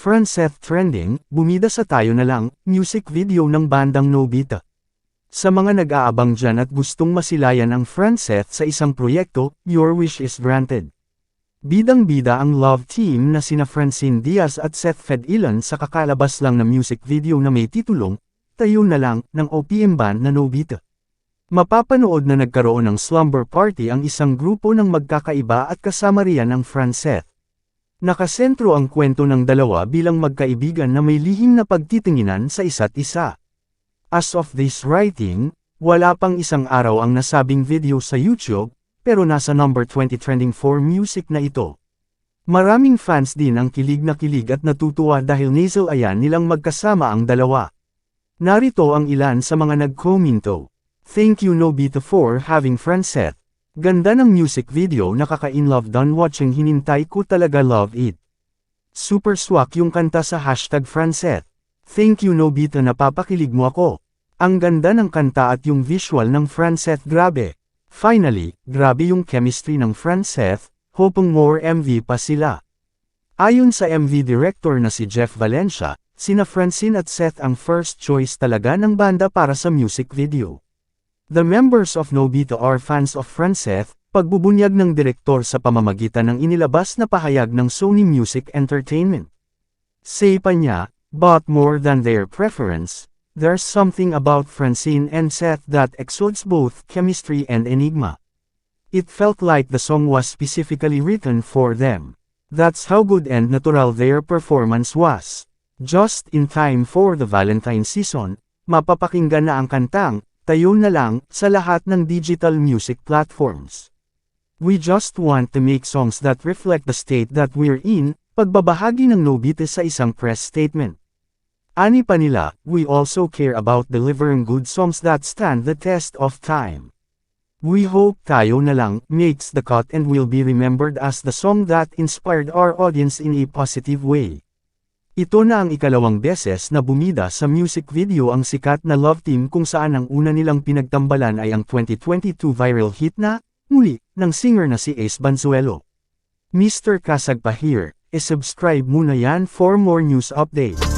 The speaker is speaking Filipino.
Franceth Trending, bumida sa tayo na lang, music video ng bandang Nobita. Sa mga nag-aabang dyan at gustong masilayan ang Franceth sa isang proyekto, your wish is granted. Bidang-bida ang love team na sina Francine Diaz at Seth Fedilan sa kakalabas lang na music video na may titulong, Tayo na lang, ng OPM band na Nobita. Mapapanood na nagkaroon ng slumber party ang isang grupo ng magkakaiba at kasama riyan ang Franceth. Nakasentro ang kwento ng dalawa bilang magkaibigan na may lihim na pagtitinginan sa isa't isa. As of this writing, wala pang isang araw ang nasabing video sa YouTube, pero nasa number 20 trending for music na ito. Maraming fans din ang kilig na kilig at natutuwa dahil nasal ayan nilang magkasama ang dalawa. Narito ang ilan sa mga nagkomento. Thank you Nobita for having Francet. Ganda ng music video nakaka-inlove done watching hinintay ko talaga love it. Super swak yung kanta sa hashtag Francet. Thank you Nobita napapakilig mo ako. Ang ganda ng kanta at yung visual ng Francet grabe. Finally, grabe yung chemistry ng Francet, hoping more MV pa sila. Ayon sa MV director na si Jeff Valencia, sina Francine at Seth ang first choice talaga ng banda para sa music video. The members of Nobita are fans of Franceth, pagbubunyag ng direktor sa pamamagitan ng inilabas na pahayag ng Sony Music Entertainment. Say pa niya, but more than their preference, there's something about Francine and Seth that exudes both chemistry and enigma. It felt like the song was specifically written for them. That's how good and natural their performance was. Just in time for the Valentine season, mapapakinggan na ang kantang, tayo na lang, sa lahat ng digital music platforms. We just want to make songs that reflect the state that we're in, pagbabahagi ng Nobite sa isang press statement. Ani pa nila, we also care about delivering good songs that stand the test of time. We hope Tayo na lang makes the cut and will be remembered as the song that inspired our audience in a positive way. Ito na ang ikalawang beses na bumida sa music video ang sikat na love team kung saan ang una nilang pinagtambalan ay ang 2022 viral hit na, muli, ng singer na si Ace Banzuelo. Mr. Kasag pa here, e-subscribe muna yan for more news updates.